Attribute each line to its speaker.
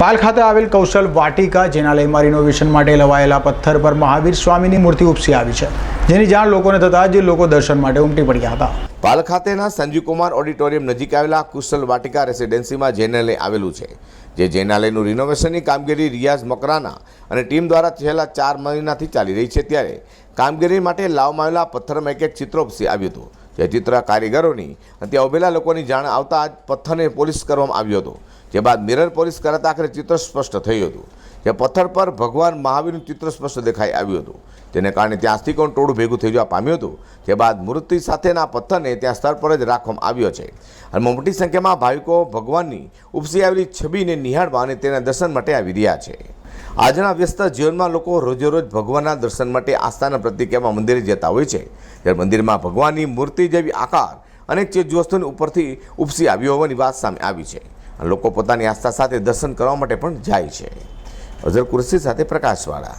Speaker 1: પાલ ખાતે આવેલ કૌશલ વાટિકા જેનાલયમાં રિનોવેશન માટે લવાયેલા પથ્થર પર મહાવીર સ્વામીની મૂર્તિ ઉપસી આવી છે. જેની જાણ લોકોને થતાં જ લોકો દર્શન માટે ઉમટી પડ્યા હતા.
Speaker 2: પાલ ખાતેના સંજીવકુમાર ઓડિટોરિયમ નજીક આવેલા કુશલ વાટિકા રેસિડેન્સીમાં જેનાલય આવેલું છે, જે જેનાલયનું રિનોવેશનની કામગીરી રિયાઝ મકરાના અને ટીમ દ્વારા છેલ્લા ચાર મહિનાથી ચાલી રહી છે ત્યારે કામગીરી માટે લાવવામાં આવેલા પથ્થરમાં એક એક ચિત્ર ઉપસી આવ્યું હતું. જે ચિત્ર કારીગરોની અને ત્યાં ઉભેલા લોકોની જાણ આવતા જ પથ્થરને પોલીસ કરવામાં આવ્યો હતો. જે બાદ મિરર પોલિશ કરાતા આખરે ચિત્ર સ્પષ્ટ થયું હતું. જે પથ્થર પર ભગવાન મહાવીરનું ચિત્ર સ્પષ્ટ દેખાઈ આવ્યું હતું. જેને કારણે ત્યાં અસ્થિકોણ ટોળું ભેગું થઈ જવા પામ્યું હતું. જે બાદ મૂર્તિ સાથેના પથ્થરને ત્યાં સ્થળ પર જ રાખવામાં આવ્યો છે. અને મોટી સંખ્યામાં ભાવિકો ભગવાનની ઉપસી આવેલી છબીને નિહાળવા અને તેના દર્શન માટે આવી રહ્યા છે. આજના વ્યસ્ત જીવનમાં લોકો રોજેરોજ ભગવાનના દર્શન માટે આસ્થાના પ્રતિક એવા મંદિરે જતા હોય છે. ત્યારે મંદિરમાં ભગવાનની મૂર્તિ જેવી આકાર અનેક ચીજવસ્તુની ઉપરથી ઉપસી આવી હોવાની વાત સામે આવી છે. લોકો પોતાની આસ્થા સાથે દર્શન કરવા માટે પણ જાય છે. અઝર કુરશી સાથે પ્રકાશવાળા.